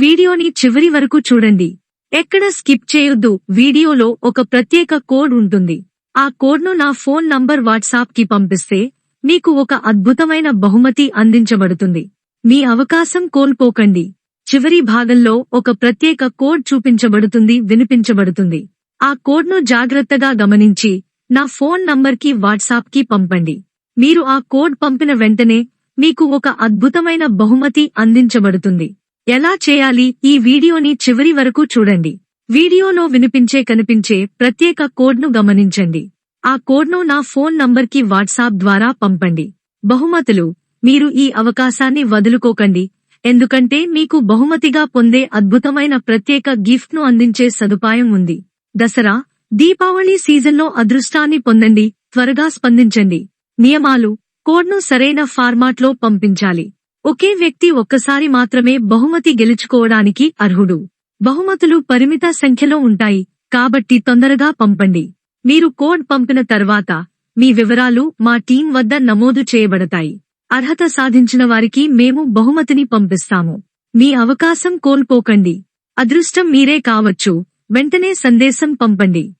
వీడియోని చివరి వరకు చూడండి. ఎక్కడ స్కిప్ చేయొద్దు వీడియోలో ఒక ప్రత్యేక కోడ్ ఉంటుంది. ఆ కోడ్ను నా ఫోన్ నంబర్ వాట్సాప్కి పంపిస్తే మీకు ఒక అద్భుతమైన బహుమతి అందించబడుతుంది. మీ అవకాశం కోల్పోకండి. చివరి భాగంలో ఒక ప్రత్యేక కోడ్ చూపించబడుతుంది వినిపించబడుతుంది. ఆ కోడ్ను జాగ్రత్తగా గమనించి నా ఫోన్ నంబర్కి వాట్సాప్కి పంపండి. మీరు ఆ కోడ్ పంపిన వెంటనే మీకు ఒక అద్భుతమైన బహుమతి అందించబడుతుంది. ఎలా చేయాలి ఈ వీడియోని చివరి వరకు చూడండి. వీడియోలో వినిపించే కనిపించే ప్రత్యేక కోడ్ను గమనించండి. ఆ కోడ్ను నా ఫోన్ నంబర్కి వాట్సాప్ ద్వారా పంపండి. బహుమతులు మీరు ఈ అవకాశాన్ని వదులుకోకండి. ఎందుకంటే మీకు బహుమతిగా పొందే అద్భుతమైన ప్రత్యేక గిఫ్ట్ను అందించే సదుపాయం ఉంది. దసరా దీపావళి సీజన్లో అదృష్టాన్ని పొందండి త్వరగా స్పందించండి. నియమాలు కోడ్ను సరైన ఫార్మాట్లో పంపించాలి. ఒకే వ్యక్తి ఒక్కసారి మాత్రమే బహుమతి గెలుచుకోవడానికి అర్హుడు. బహుమతులు పరిమిత సంఖ్యలో ఉంటాయి కాబట్టి తొందరగా పంపండి. మీరు కోడ్ పంపిన తర్వాత మీ వివరాలు మా టీం వద్ద నమోదు చేయబడతాయి. అర్హత సాధించిన వారికి మేము బహుమతిని పంపిస్తాము. మీ అవకాశం కోల్పోకండి. అదృష్టం మీరే కావచ్చు. వెంటనే సందేశం పంపండి.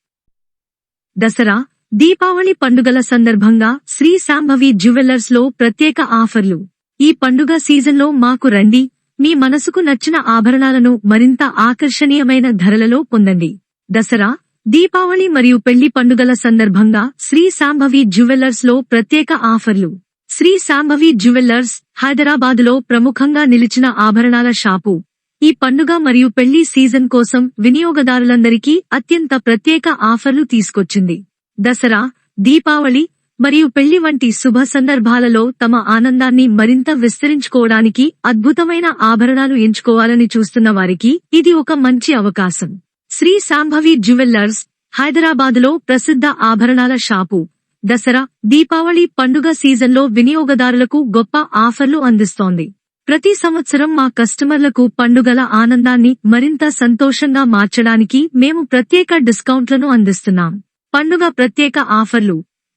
దసరా దీపావళి పండుగల సందర్భంగా శ్రీ శాంభవి జ్యువెల్లర్స్లో ప్రత్యేక ఆఫర్లు. ఈ పండుగ సీజన్లో మాకు రండి. మీ మనసుకు నచ్చిన ఆభరణాలను మరింత ఆకర్షణీయమైన ధరలలో పొందండి. దసరా దీపావళి మరియు పెళ్ళి పండుగల సందర్భంగా శ్రీ శాంభవి జ్యువెల్లర్స్లో ప్రత్యేక ఆఫర్లు. శ్రీ శాంభవి జ్యువెల్లర్స్ హైదరాబాద్లో ప్రముఖంగా నిలిచిన ఆభరణాల షాపు. ఈ పండుగ మరియు పెళ్ళి సీజన్ కోసం వినియోగదారులందరికీ అత్యంత ప్రత్యేక ఆఫర్లు తీసుకొచ్చింది. దసరా దీపావళి మరియు పెళ్ళి వంటి శుభ సందర్భాలలో తమ ఆనందాన్ని మరింత విస్తరించుకోవడానికి అద్భుతమైన ఆభరణాలు ఎంచుకోవాలని చూస్తున్న వారికి ఇది ఒక మంచి అవకాశం. శ్రీ శాంభవి జ్యువెల్లర్స్ హైదరాబాదులో ప్రసిద్ధ ఆభరణాల షాపు. దసరా దీపావళి పండుగ సీజన్లో వినియోగదారులకు గొప్ప ఆఫర్లు అందిస్తోంది. ప్రతి సంవత్సరం మా కస్టమర్లకు పండుగల ఆనందాన్ని మరింత సంతోషంగా మార్చడానికి మేము ప్రత్యేక డిస్కౌంట్లను అందిస్తున్నాం. పండుగ ప్రత్యేక ఆఫర్లు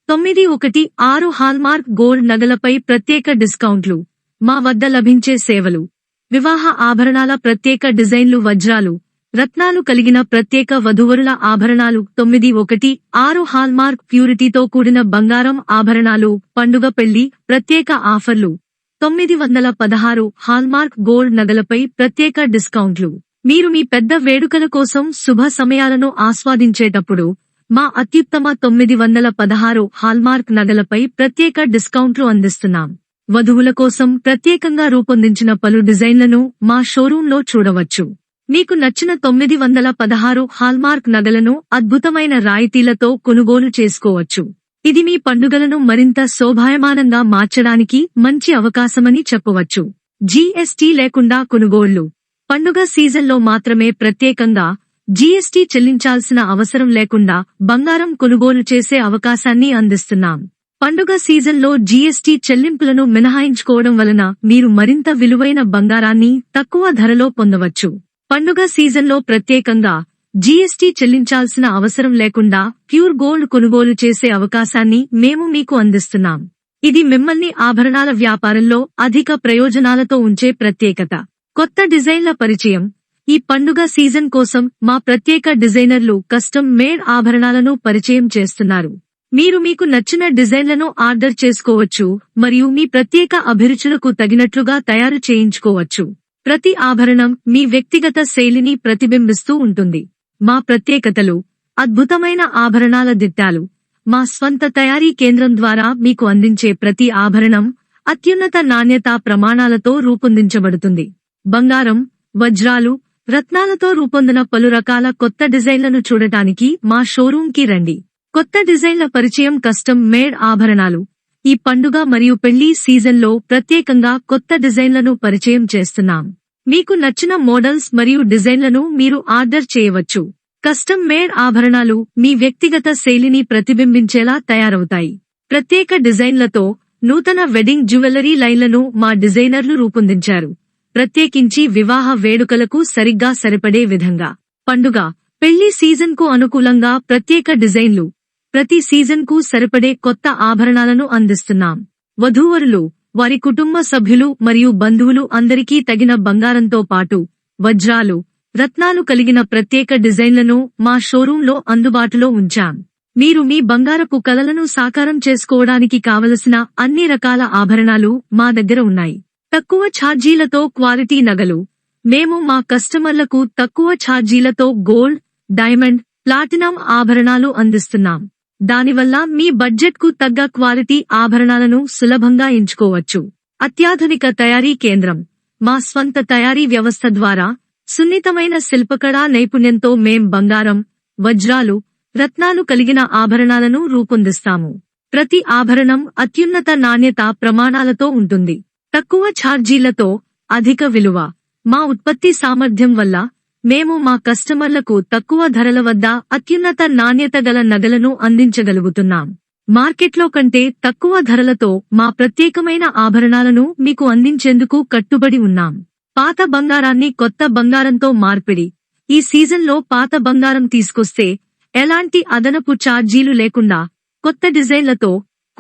తొమ్మిది ఒకటి ఆరు హాల్మార్క్ గోల్డ్ నగలపై ప్రత్యేక డిస్కౌంట్లు. మా వద్ద లభించే సేవలు. వివాహ ఆభరణాల ప్రత్యేక డిజైన్లు వజ్రాలు రత్నాలు కలిగిన ప్రత్యేక వధువరుల ఆభరణాలు తొమ్మిది ఒకటి ఆరు హాల్మార్క్ ప్యూరిటీతో కూడిన బంగారం ఆభరణాలు పండుగ పెళ్ళి ప్రత్యేక ఆఫర్లు. తొమ్మిది వందల పదహారు హాల్మార్క్ గోల్డ్ నగలపై ప్రత్యేక డిస్కౌంట్లు. మీరు మీ పెద్ద వేడుకల కోసం శుభ సమయాలను ఆస్వాదించేటప్పుడు మా అత్యుత్తమ తొమ్మిది వందల పదహారు హాల్మార్క్ నగలపై ప్రత్యేక డిస్కౌంట్లు అందిస్తున్నాం. వధువుల కోసం ప్రత్యేకంగా రూపొందించిన పలు డిజైన్లను మా షోరూంలో చూడవచ్చు. మీకు నచ్చిన తొమ్మిది వందల పదహారు హాల్మార్క్ నగలను అద్భుతమైన రాయితీలతో కొనుగోలు చేసుకోవచ్చు. ఇది మీ పండుగలను మరింత శోభాయమానంగా మార్చడానికి మంచి అవకాశమని చెప్పవచ్చు. జీఎస్టీ లేకుండా కొనుగోళ్ళు. పండుగ సీజన్లో మాత్రమే ప్రత్యేకంగా జీఎస్టీ చెల్లించాల్సిన అవసరం లేకుండా బంగారం కొనుగోలు చేసే అవకాశాన్ని అందిస్తున్నాం. పండుగ సీజన్లో జీఎస్టీ చెల్లింపులను మినహాయించుకోవడం వలన మీరు మరింత విలువైన బంగారాన్ని తక్కువ ధరలో పొందవచ్చు. పండుగ సీజన్లో ప్రత్యేకంగా జీఎస్టీ చెల్లించాల్సిన అవసరం లేకుండా ప్యూర్ గోల్డ్ కొనుగోలు చేసే అవకాశాన్ని మేము మీకు అందిస్తున్నాం. ఇది మిమ్మల్ని ఆభరణాల వ్యాపారంలో అధిక ప్రయోజనాలతో ఉంచే ప్రత్యేకత. కొత్త డిజైన్ల పరిచయం ఈ పండుగ సీజన్ కోసం మా ప్రత్యేక డిజైనర్లు కస్టమ్ మేడ్ ఆభరణాలను పరిచయం చేస్తున్నారు. మీరు మీకు నచ్చిన డిజైన్లను ఆర్డర్ చేసుకోవచ్చు మరియు మీ ప్రత్యేక అభిరుచులకు తగినట్లుగా తయారు చేయించుకోవచ్చు. ప్రతి ఆభరణం మీ వ్యక్తిగత శైలిని ప్రతిబింబిస్తూ ఉంటుంది. మా ప్రత్యేకతలు అద్భుతమైన ఆభరణాల దిట్టాలు మా స్వంత తయారీ కేంద్రం ద్వారా మీకు అందించే ప్రతి ఆభరణం అత్యున్నత నాణ్యతా ప్రమాణాలతో రూపొందించబడుతుంది. బంగారం వజ్రాలు రత్నాలతో రూపొందిన పలు రకాల కొత్త డిజైన్లను చూడటానికి మా షోరూంకి రండి. కొత్త డిజైన్ల పరిచయం కస్టమ్ మేడ్ ఆభరణాలు. ఈ పండుగ మరియు పెళ్ళి సీజన్లో ప్రత్యేకంగా కొత్త డిజైన్లను పరిచయం చేస్తున్నాం. మీకు నచ్చిన మోడల్స్ మరియు డిజైన్లను మీరు ఆర్డర్ చేయవచ్చు. కస్టమ్ మేడ్ ఆభరణాలు మీ వ్యక్తిగత శైలిని ప్రతిబింబించేలా తయారవుతాయి. ప్రత్యేక డిజైన్లతో నూతన వెడ్డింగ్ జ్యువెలరీ లైన్లను మా డిజైనర్లు రూపొందించారు. ప్రత్యేకించి వివాహ వేడుకలకు సరిగ్గా సరిపడే విధంగా. పండుగ పెళ్ళి సీజన్కు అనుకూలంగా ప్రత్యేక డిజైన్లు. ప్రతి సీజన్కు సరిపడే కొత్త ఆభరణాలను అందిస్తున్నాం. వధూవరులు వారి కుటుంబ సభ్యులు మరియు బంధువులు అందరికీ తగిన బంగారంతో పాటు వజ్రాలు రత్నాలు కలిగిన ప్రత్యేక డిజైన్లను మా షోరూంలో అందుబాటులో ఉంచాం. మీరు మీ బంగారపు కలలను సాకారం చేసుకోవడానికి కావలసిన అన్ని రకాల ఆభరణాలు మా దగ్గర ఉన్నాయి. తక్కువ ఛార్జీలతో క్వాలిటీ నగలు. మేము మా కస్టమర్లకు తక్కువ ఛార్జీలతో గోల్డ్ డైమండ్ ప్లాటినం ఆభరణాలు అందిస్తున్నాం. దానివల్ల మీ బడ్జెట్కు తగ్గ క్వాలిటీ ఆభరణాలను సులభంగా ఎంచుకోవచ్చు. అత్యాధునిక తయారీ కేంద్రం. మా స్వంత తయారీ వ్యవస్థ ద్వారా సున్నితమైన శిల్పకళా నైపుణ్యంతో మేం బంగారం వజ్రాలు రత్నాలు కలిగిన ఆభరణాలను రూపొందిస్తాము. ప్రతి ఆభరణం అత్యున్నత నాణ్యత ప్రమాణాలతో ఉంటుంది. తక్కువ ఛార్జీలతో అధిక విలువ మా ఉత్పత్తి సామర్థ్యం వల్ల మేము మా కస్టమర్లకు తక్కువ ధరల వద్ద అత్యున్నత నాణ్యత గల నగలను అందించగలుగుతున్నాం. మార్కెట్లో కంటే తక్కువ ధరలతో మా ప్రత్యేకమైన ఆభరణాలను మీకు అందించేందుకు కట్టుబడి ఉన్నాం. పాత బంగారాన్ని కొత్త బంగారంతో మార్పిడి. ఈ సీజన్లో పాత బంగారం తీసుకొస్తే ఎలాంటి అదనపు ఛార్జీలు లేకుండా కొత్త డిజైన్లతో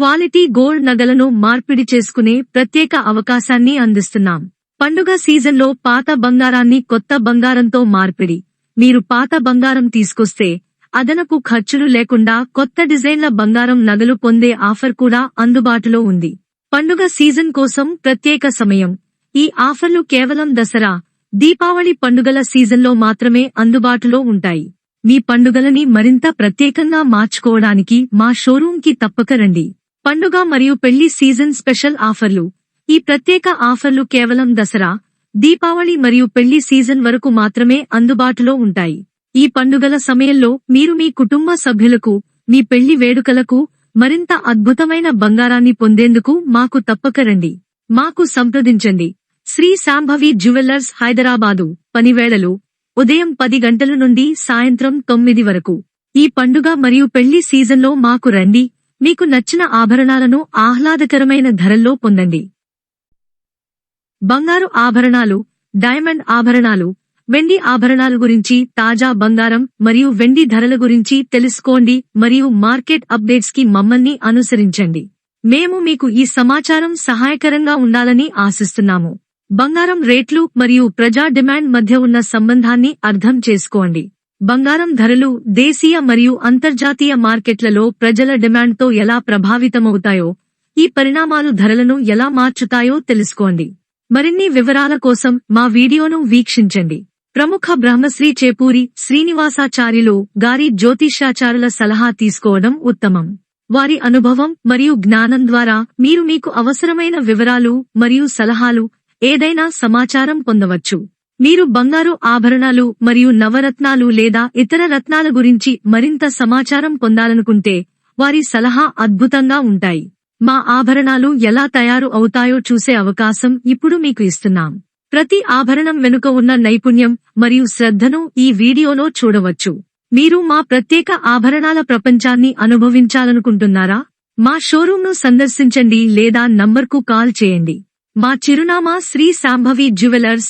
క్వాలిటీ గోల్డ్ నగలను మార్పిడి చేసుకునే ప్రత్యేక అవకాశాన్ని అందిస్తున్నాం. పండుగ సీజన్లో పాత బంగారాన్ని కొత్త బంగారంతో మార్పిడి. మీరు పాత బంగారం తీసుకొస్తే అదనపు ఖర్చులు లేకుండా కొత్త డిజైన్ల బంగారం నగలు పొందే ఆఫర్ కూడా అందుబాటులో ఉంది. పండుగ సీజన్ కోసం ప్రత్యేక సమయం. ఈ ఆఫర్లు కేవలం దసరా దీపావళి పండుగల సీజన్లో మాత్రమే అందుబాటులో ఉంటాయి. మీ పండుగలని మరింత ప్రత్యేకంగా మార్చుకోవడానికి మా షోరూంకి తప్పక రండి. పండుగ మరియు పెళ్ళి సీజన్ స్పెషల్ ఆఫర్లు. ఈ ప్రత్యేక ఆఫర్లు కేవలం దసరా దీపావళి మరియు పెళ్ళి సీజన్ వరకు మాత్రమే అందుబాటులో ఉంటాయి. ఈ పండుగల సమయంలో మీరు మీ కుటుంబ సభ్యులకు మీ పెళ్ళి వేడుకలకు మరింత అద్భుతమైన బంగారాన్ని పొందేందుకు మాకు తప్పక రండి. మాకు సంప్రదించండి. శ్రీ శాంభవి జ్యువెల్లర్స్ హైదరాబాదు పనివేళలు ఉదయం పది గంటల నుండి సాయంత్రం తొమ్మిది వరకు. ఈ పండుగ మరియు పెళ్ళి సీజన్లో మాకు రండి. మీకు నచ్చిన ఆభరణాలను ఆహ్లాదకరమైన ధరల్లో పొందండి. బంగారు ఆభరణాలు డైమండ్ ఆభరణాలు వెండి ఆభరణాల గురించి తాజా బంగారం మరియు వెండి ధరల గురించి తెలుసుకోండి మరియు మార్కెట్ అప్డేట్స్కి మమ్మల్ని అనుసరించండి. మేము మీకు ఈ సమాచారం సహాయకరంగా ఉండాలని ఆశిస్తున్నాము. బంగారం రేట్లు మరియు ప్రజా డిమాండ్ మధ్య ఉన్న సంబంధాన్ని అర్థం చేసుకోండి. బంగారం ధరలు దేశీయ మరియు అంతర్జాతీయ మార్కెట్లలో ప్రజల డిమాండ్తో ఎలా ప్రభావితమవుతాయో ఈ పరిణామాలు ధరలను ఎలా మార్చుతాయో తెలుసుకోండి. మరిన్ని వివరాల కోసం మా వీడియోను వీక్షించండి. ప్రముఖ బ్రహ్మశ్రీ చేపూరి శ్రీనివాసాచార్యులు గారి జ్యోతిష్యాచారుల సలహా తీసుకోవడం ఉత్తమం. వారి అనుభవం మరియు జ్ఞానం ద్వారా మీరు మీకు అవసరమైన వివరాలు మరియు సలహాలు ఏదైనా సమాచారం పొందవచ్చు. మీరు బంగారు ఆభరణాలు మరియు నవరత్నాలు లేదా ఇతర రత్నాల గురించి మరింత సమాచారం పొందాలనుకుంటే వారి సలహా అద్భుతంగా ఉంటాయి. మా ఆభరణాలు ఎలా తయారు అవుతాయో చూసే అవకాశం ఇప్పుడు మీకు ఇస్తున్నాం. ప్రతి ఆభరణం వెనుక ఉన్న నైపుణ్యం మరియు శ్రద్ధను ఈ వీడియోలో చూడవచ్చు. మీరు మా ప్రత్యేక ఆభరణాల ప్రపంచాన్ని అనుభవించాలనుకుంటున్నారా? మా షోరూంను సందర్శించండి లేదా నంబర్కు కాల్ చేయండి. మా చిరునామా శ్రీ శాంభవి జ్యువెలర్స్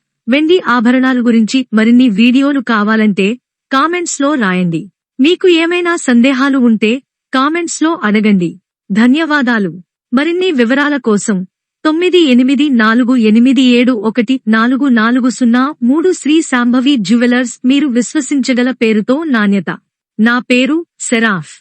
వెండి ఆభరణాల గురించి మరిన్ని వీడియోలు కావాలంటే కామెంట్స్లో రాయండి. మీకు ఏమైనా సందేహాలు ఉంటే కామెంట్స్లో అడగండి. ధన్యవాదాలు. మరిన్ని వివరాల కోసం తొమ్మిది ఎనిమిది నాలుగు ఎనిమిది ఏడు ఒకటి నాలుగు నాలుగు సున్నా మూడు శ్రీ శాంభవి జ్యువెలర్స్ మీరు విశ్వసించగల పేరుతో నాణ్యత. నా పేరు సెరాఫ్.